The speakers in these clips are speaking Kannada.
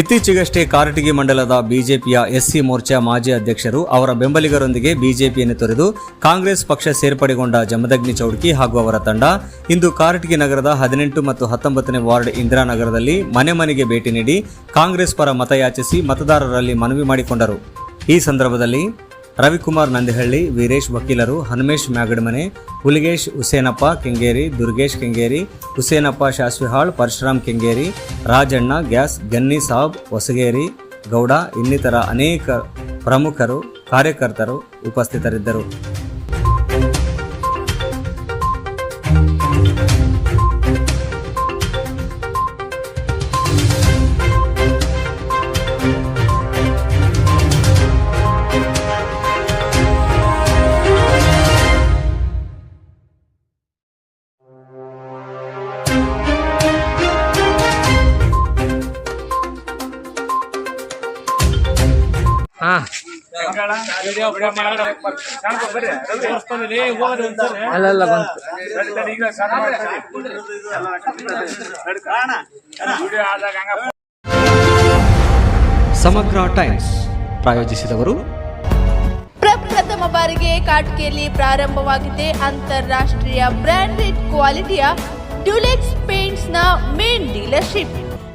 ಇತ್ತೀಚೆಗಷ್ಟೇ ಕಾರಟಗಿ ಮಂಡಲದ ಬಿಜೆಪಿಯ ಎಸ್ಸಿ ಮೋರ್ಚಾ ಮಾಜಿ ಅಧ್ಯಕ್ಷರು ಅವರ ಬೆಂಬಲಿಗರೊಂದಿಗೆ ಬಿಜೆಪಿಯನ್ನು ತೊರೆದು ಕಾಂಗ್ರೆಸ್ ಪಕ್ಷ ಸೇರ್ಪಡೆಗೊಂಡ ಜಮದಗ್ನಿ ಚೌಡ್ಕಿ ಹಾಗೂ ಅವರ ತಂಡ ಇಂದು ಕಾರಟಗಿ ನಗರದ ಹದಿನೆಂಟು ಮತ್ತು ಹತ್ತೊಂಬತ್ತನೇ ವಾರ್ಡ್ ಇಂದಿರಾನಗರದಲ್ಲಿ ಮನೆ ಮನೆಗೆ ಭೇಟಿ ನೀಡಿ ಕಾಂಗ್ರೆಸ್ ಪರ ಮತಯಾಚಿಸಿ ಮತದಾರರಲ್ಲಿ ಮನವಿ ಮಾಡಿಕೊಂಡರು. ಈ ಸಂದರ್ಭದಲ್ಲಿ ರವಿಕುಮಾರ್ ನಂದಿಹಳ್ಳಿ, ವೀರೇಶ್ ವಕೀಲರು, ಹನುಮೇಶ್ ಮ್ಯಾಗಡ್ಮನೆ, ಹುಲಿಗೇಶ್ ಹುಸೇನಪ್ಪ ಕೆಂಗೇರಿ, ದುರ್ಗೇಶ್ ಕೆಂಗೇರಿ, ಹುಸೇನಪ್ಪ ಶಾಸ್ವಿಹಾಳ್ ಪರಶುರಾಮ್ ಕೆಂಗೇರಿ, ರಾಜಣ್ಣ, ಗ್ಯಾಸ್, ಗನ್ನಿ ಸಾಬ್, ಹೊಸಗೇರಿ, ಗೌಡ ಇನ್ನಿತರ ಅನೇಕ ಪ್ರಮುಖರು, ಕಾರ್ಯಕರ್ತರು ಉಪಸ್ಥಿತರಿದ್ದರು. ಅಲ್ಲಲ್ಲ ಬಂತು. ಸಮಗ್ರ ಟೈಮ್ಸ್ ಪ್ರಾಯೋಜಿಸಿದವರು ಪ್ರಪ್ರಥಮ ಬಾರಿಗೆ ಕಾಟಿಕೆಯಲ್ಲಿ ಪ್ರಾರಂಭವಾಗಿದೆ ಅಂತಾರಾಷ್ಟ್ರೀಯ ಬ್ರಾಂಡೆಡ್ ಕ್ವಾಲಿಟಿಯ ಡ್ಯುಲೆಕ್ಸ್ ಪೇಂಟ್ಸ್ನ ಮೇನ್ ಡೀಲರ್ಶಿಪ್.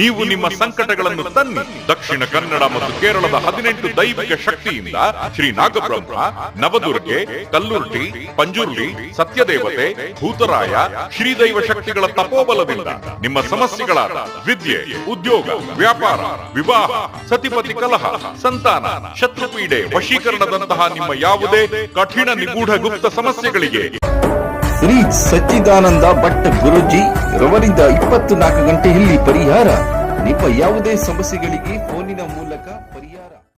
ನೀವು ನಿಮ್ಮ ಸಂಕಟಗಳನ್ನು ತನ್ನಿ. ದಕ್ಷಿಣ ಕನ್ನಡ ಮತ್ತು ಕೇರಳದ ಹದಿನೆಂಟು ದೈವಿಕ ಶಕ್ತಿಯಿಂದ ಶ್ರೀ ನಾಗಬ್ರಹ್ಮ ನವದುರ್ಗೆ ಕಲ್ಲುರ್ಟಿ ಪಂಜುರ್ಲಿ ಸತ್ಯದೇವತೆ ಭೂತರಾಯ ಶ್ರೀದೈವ ಶಕ್ತಿಗಳ ತಪೋಬಲದಿಂದ ನಿಮ್ಮ ಸಮಸ್ಯೆಗಳಾದ ವಿದ್ಯೆ ಉದ್ಯೋಗ ವ್ಯಾಪಾರ ವಿವಾಹ ಸತಿಪತಿ ಕಲಹ ಸಂತಾನ ಶತ್ರುಪೀಡೆ ವಶೀಕರಣದಂತಹ ನಿಮ್ಮ ಯಾವುದೇ ಕಠಿಣ ನಿಗೂಢ ಗುಪ್ತ ಸಮಸ್ಯೆಗಳಿಗೆ. ಶ್ರೀ ಸಚ್ಚಿದಾನಂದ ಭಟ್ ಗುರುಜಿ ರವರಿಂದ ಇಪ್ಪತ್ತು ನಾಲ್ಕು ಗಂಟೆಯಲ್ಲಿ ಪರಿಹಾರ. ನಿಮ್ಮ ಯಾವುದೇ ಸಮಸ್ಯೆಗಳಿಗೆ ಫೋನಿನ ಮೂಲಕ